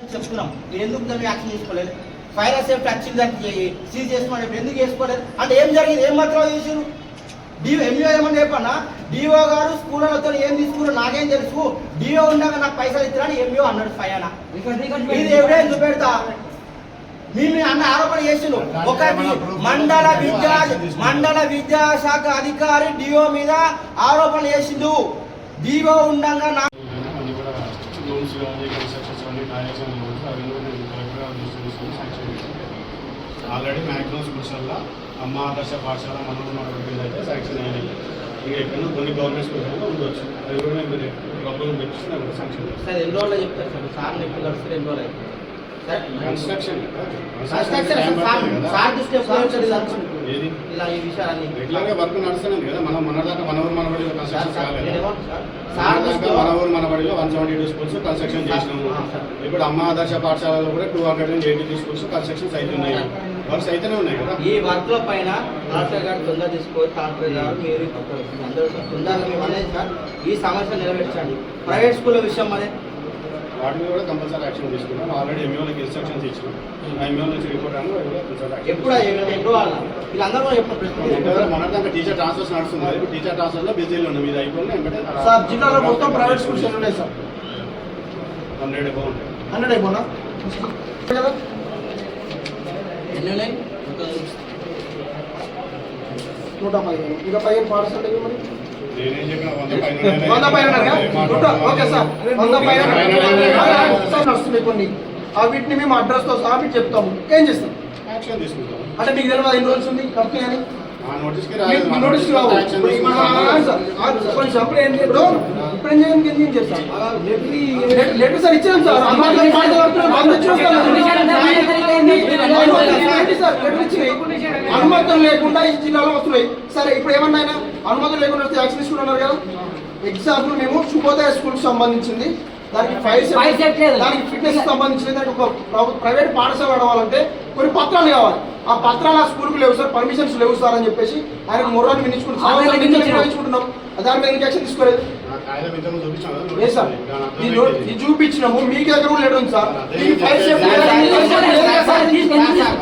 చెప్తున్నాం మీరు ఎందుకు దాన్ని యాక్షన్ తీసుకోలేదు? ఫైర్ సేఫ్టీ యాక్షన్ దానికి సీజ్ చేసుకోమని ఎందుకు చేసుకోలేదు? అంటే ఏం జరిగింది? ఏం మాత్రం చేసారు డిఓ ఎంఈఓ ఏమని చెప్పన్నా? డిఓ గారు స్కూళ్ళతో ఏం తీసుకున్నారు నాకేం తెలుసు. డిఓ ఉండగా నాకు పైసలు ఇస్తారని ఎంఈఓ అన్నాడు ఫైన్ ఇది ఎవిడెన్స్ చూపెడతా మీ మీ అన్న ఆరోపణ చేసిండు. ఒక మండల విద్యా మండల విద్యాశాఖ అధికారి డిఓ మీద ఆరోపణ చేసిండు. డిఓ ఉండగా నా డైరెక్షన్ అవన్నీ కూడా నేను కరెక్ట్గా తీసుకొని శాంక్షన్ చేశాను ఆల్రెడీ మ్యాక్సిమం స్కూల్స్లో అమ్మ ఆదర్శ పాఠశాల మనం మన అయితే శాంక్షన్ అయ్యాయి ఇంకా ఎక్కడో కొన్ని గవర్నమెంట్ స్కూల్స్ ఉండొచ్చు అవి కూడా మీరు ప్రాబ్లం తెప్పిస్తే నాకు శాంక్షన్ సార్ ఎన్ని రోజులు చెప్తారు సార్ సార్ ఎప్పుడు కలిసి ఎన్ని రోజులు కన్స్ట్రక్షన్ కన్స్ట్రక్షన్ సార్ ఇలా ఈ విషయాలన్నీ. వర్క్ కదా మనం మన దాకా మన ఊరు మన బడిలో సార్ కన్స్ట్రక్షన్ సార్ కాలేదు? నేనేమంటున్నా సార్? మన సార్ దాకా దృష్టిలో మన ఊరు మన బడిలో one seventy two schools construction చేసినాము. ఇప్పుడు అమ్మ ఆదర్శ పాఠశాలలో కూడా two hundred and eighty two schools constructions అవుతున్నాయి వర్క్స్ అయితేనే ఉన్నాయి కదా? ఈ వర్క్లో పైన కలెక్టర్ గారు తొందర తీసుకోవాలి కలెక్టర్ గారు మీరు అందరూ సార్ తొందరగా మేము అనేది సార్ ఈ సమస్య నెరవేర్చండి ప్రైవేట్ స్కూల్ విషయం మరి? వాటి మీద కూడా కంపల్సరీ యాక్షన్ తీసుకున్నాం ఆల్రెడీ ఎంఈఓలకి ఇన్స్ట్రక్షన్స్ ఇచ్చినాం. ఆ ఎంఈఓ నుంచి రిపోర్ట్ అని కంపల్సరీ మన దాకా టీచర్ ట్రాన్స్ఫర్స్ నడుస్తుంది ఇప్పుడు టీచర్ ట్రాన్స్ఫర్లో బిజీలో ఉన్నాం. ఇది అయిపోయింది. వెంటనే సార్ జిల్లాలో మొత్తం ప్రైవేట్ స్కూల్స్ ఎన్ని ఉన్నాయి సార్? హండ్రెడ్ అబౌ ఉంటాయి. హండ్రెడ్ అయిపోనా ఎన్ని ఉన్నాయి? నూట పదిహేను. ఇంకా పదిహేను పాఠశాలలు మరి? వంద పైన ఓకే సార్. వంద పైన సార్ వస్తున్నాయి కొన్ని. ఆ వీటిని మేము అడ్రస్తో సహా మీకు చెప్తాము. ఏం చేస్తాం? అంటే మీకు తెలియదు ఎన్ని రోజులు ఉంది? కరెక్ట్ నోటీస్ రావు ఇప్పుడు ఇప్పుడు ఏం ఏం చేస్తాం లెటర్ సార్ ఇచ్చాం సార్ అనుమతులు లేకుండా ఈ జిల్లాలో వస్తున్నాయి సరే ఇప్పుడు ఏమన్నా ఆయన అనుమతులు లేకుండా వస్తే యాక్షన్ తీసుకుంటున్నారు కదా ఎగ్జాంపుల్ మేము శుభోదయ స్కూల్ సంబంధించింది దానికి లేదు. దానికి ఫిట్నెస్ సంబంధించింది దానికి ఒక ప్ర- ప్రైవేట్ పాఠశాల నడవాలంటే కొన్ని పత్రాలు కావాలి ఆ పత్రాలు ఆ స్కూల్కి లేవు సార్ పర్మిషన్స్ లేవు సార్ అని చెప్పేసి ఆయనకు మొర్రాన్ని. వినిపించుకుంటున్నాం దాని మీద తీసుకోలేదు ఏ సార్ ఇది చూపించినాము మీకు దగ్గర కూడా లేడు సార్ అదే ఈ ఫైర్ సేఫ్టీ సార్, లేదు, సార్?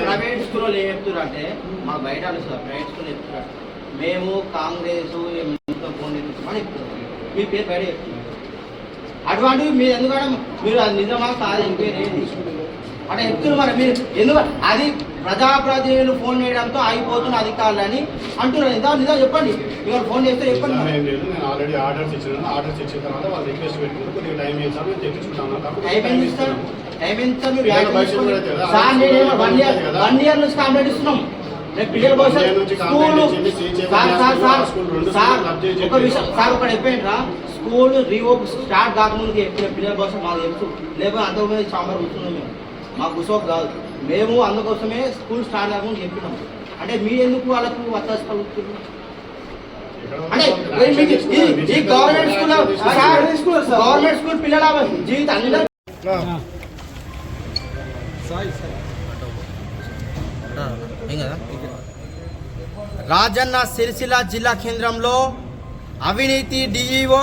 ప్రైవేట్ స్కూల్ ఏం మా బయట సార్ ప్రైవేట్ స్కూల్ చెప్తున్నారు మేము కాంగ్రెస్ ఫోన్ మీ పేరు బయట చెప్తున్నారు అటువంటివి మీరు ఎందుకంటే మీరు అది నిజమా కాదు ఏది అంటే చెప్తున్నారు మరి మీరు ఎందుకు అది ప్రజాప్రతినిధులు ఫోన్ చేయడంతో అయిపోతున్న అధికారులని అంటున్నారు. నిజం నిజం చెప్పండి. మీరు ఫోన్ చేస్తే చెప్పండి నేను ఆల్రెడీ ఆర్డర్స్ ఆర్డర్స్ ఇచ్చిన తర్వాత వాళ్ళు రిక్వెస్ట్ కొద్దిగా టైం టైం ఎంత ఇస్తారు టైం ఎంత ఇస్తారు? మీరు సార్ నేను వన్ ఇయర్ కదా. వన్ ఇయర్ నుంచి కంప్లైంట్ ఇస్తున్నాం. పిల్లల స్కూల్ సార్ ఒక. విషయం సార్ ఒకటి చెప్పేయండిరా స్కూల్ రీఓపెన్ స్టార్ట్ కాకముందు చెప్పిన పిల్లల భవిష్యత్ మాకు తెలుసు. లేకపోతే అంతకుముందు చాంబర్ కూర్చున్నాం మేము. మాకు కుసోక్ కాదు. మేము అందుకోసమే స్కూల్ స్టార్ట్ కాకముందు చెప్పినాం. అంటే మీరు ఎందుకు వాళ్ళకు వత్తాసు పలుకుతున్నారు ఇక్కడ అంటే గవర్నమెంట్ స్కూల్ గవర్నమెంట్ స్కూల్ పిల్లల జీవితం రాజన్న సిరిసిల్ల జిల్లా కేంద్రంలో అవినీతి డిఈఓ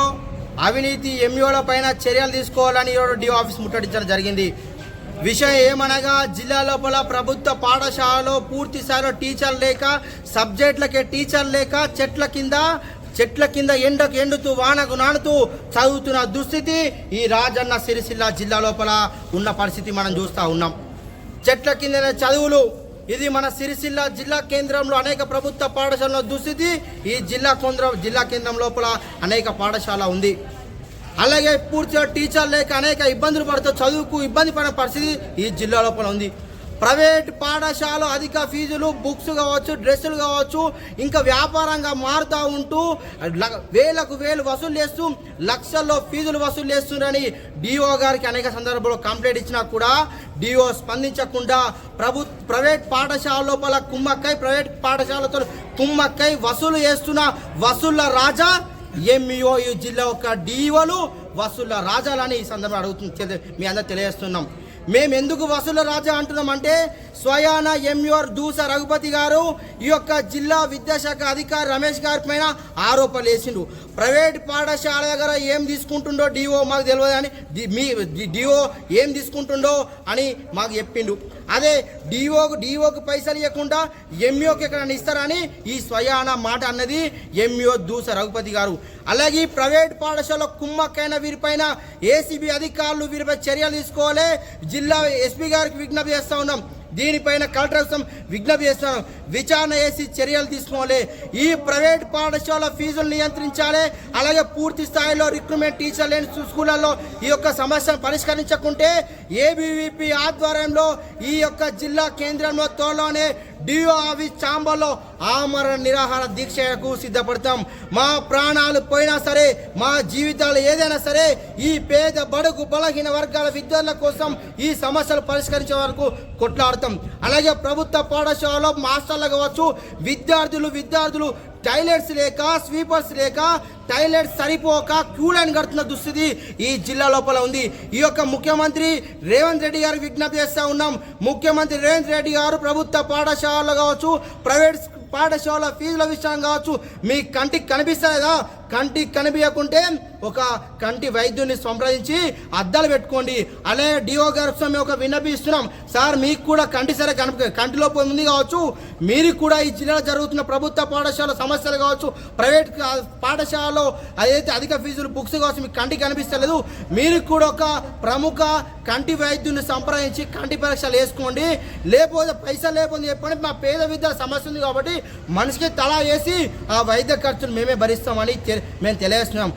అవినీతి ఎంఈఓల పైన చర్యలు తీసుకోవాలని ఈరోజు ఆఫీస్ ముట్టడించడం జరిగింది. విషయం ఏమనగా జిల్లా లోపల ప్రభుత్వ పాఠశాలలో పూర్తి స్థాయిలో టీచర్ లేక సబ్జెక్టులకే టీచర్ లేక చెట్ల కింద చెట్ల కింద ఎండకు ఎండుతూ వానకు నానుతూ చదువుతున్న దుస్థితి ఈ రాజన్న సిరిసిల్ల జిల్లా లోపల ఉన్న పరిస్థితి మనం చూస్తూ ఉన్నాం. చెట్ల కింద చదువులు ఇది మన సిరిసిల్ల జిల్లా కేంద్రంలో అనేక ప్రభుత్వ పాఠశాలలో దుస్థితి ఈ జిల్లా కేంద్రం జిల్లా కేంద్రం లోపల అనేక పాఠశాల ఉంది. అలాగే పూర్తిగా టీచర్ లేక అనేక ఇబ్బందులు పడుతూ చదువుకు ఇబ్బంది పడిన పరిస్థితి ఈ జిల్లా లోపల ఉంది. ప్రైవేట్ పాఠశాల అధిక ఫీజులు బుక్స్ కావచ్చు డ్రెస్సులు కావచ్చు ఇంకా వ్యాపారంగా మారుతూ ఉంటూ ల- వేలకు వేలు వసూలు చేస్తూ లక్షల్లో ఫీజులు వసూలు చేస్తున్నారని డిఓ గారికి అనేక సందర్భాల్లో కంప్లైంట్ ఇచ్చినా కూడా డిఓ స్పందించకుండా ప్రభు ప్రైవేట్ పాఠశాల లోపల కుమ్మక్కై ప్రైవేట్ పాఠశాలతో కుమ్మక్కై వసూలు చేస్తున్న వసూళ్ళ రాజా ఎంఈఓ ఈ జిల్లా యొక్క డిఓలు వసూళ్ళ రాజాలని ఈ సందర్భంగా అడుగుతుంది మీ అందరూ తెలియజేస్తున్నాం. మేము ఎందుకు వసూల రాజా అంటున్నామంటే స్వయాన ఎంయూఆర్ దూస రఘుపతి గారు ఈ యొక్క జిల్లా విద్యాశాఖ అధికారి రమేష్ గారి పైన ఆరోపణలు వేసిండు ప్రైవేట్ పాఠశాల దగ్గర ఏం తీసుకుంటుండో డిఓ మాకు తెలియదు అని మీ డిఓ ఏం తీసుకుంటుండో అని మాకు చెప్పిండు అదే డిఓకు డిఓకు పైసలు ఇవ్వకుండా ఎంఈఓకి ఎక్కడ ఇస్తారని ఈ స్వయాన మాట అన్నది ఎంఈఓ దూస రఘుపతి గారు. అలాగే ఈ ప్రైవేట్ పాఠశాల కుమ్మక్కైన వీరిపైన ఏసీబీ అధికారులు వీరిపై చర్యలు తీసుకోవాలి. జిల్లా ఎస్పీ గారికి విజ్ఞప్తి చేస్తా ఉన్నాం. దీనిపైన కలెక్టర్ కోసం విజ్ఞప్తి చేస్తున్నాం విచారణ చేసి చర్యలు తీసుకోవాలి. ఈ ప్రైవేట్ పాఠశాల ఫీజులు నియంత్రించాలి. అలాగే పూర్తి స్థాయిలో రిక్రూట్మెంట్ టీచర్ లేని స్కూళ్ళల్లో ఈ యొక్క సమస్యను పరిష్కరించకుంటే ఏబీవీపీ ఆధ్వర్యంలో ఈ యొక్క జిల్లా కేంద్రంలో త్వరలోనే డిఓ ఆఫీస్ చాంబర్లో ఆమరణ నిరాహార దీక్షకు సిద్ధపడతాం. మా ప్రాణాలు పోయినా సరే మా జీవితాలు ఏదైనా సరే ఈ పేద బడుగు బలహీన వర్గాల విద్యార్థుల కోసం ఈ సమస్యలు పరిష్కరించే వరకు కొట్లాడతాం. అలాగే ప్రభుత్వ పాఠశాలలో మాస్టర్లు కావచ్చు విద్యార్థులు విద్యార్థులు టైలెట్స్ లేక స్వీపర్స్ లేక టైలెట్స్ సరిపోక క్యూ లైన్ కడుతున్న దుస్థితి ఈ జిల్లా లోపల ఉంది. ఈ యొక్క ముఖ్యమంత్రి రేవంత్ రెడ్డి గారు విజ్ఞప్తి చేస్తూ ఉన్నాం. ముఖ్యమంత్రి రేవంత్ రెడ్డి గారు ప్రభుత్వ పాఠశాలలు కావచ్చు ప్రైవేట్ పాఠశాల ఫీజుల విషయం కావచ్చు మీ కంటికి కనిపిస్తలేదా? కంటికి కనిపించకుంటే ఒక కంటి వైద్యుని సంప్రదించి అద్దాలు పెట్టుకోండి. అలాగే డిఓ గారి మేము ఒక విన్నపిస్తున్నాం సార్ మీకు కూడా కంటి సరే కనిపి కంటిలో ఉంది కావచ్చు. మీరు కూడా ఈ జిల్లాలో జరుగుతున్న ప్రభుత్వ పాఠశాల సమస్యలు కావచ్చు ప్రైవేట్ పాఠశాలలో అదైతే అధిక ఫీజులు బుక్స్ కావచ్చు మీకు కంటికి కనిపిస్తలేదు మీరు కూడా ఒక ప్రముఖ కంటి వైద్యుని సంప్రదించి కంటి పరీక్షలు వేసుకోండి. లేకపోతే పైసలు లేకపోతే చెప్పండి మా పేద విద్య సమస్య ఉంది కాబట్టి మనిషికి తలా వేసి ఆ వైద్య ఖర్చును మేమే భరిస్తామని మేము తెలియజేస్తున్నాం.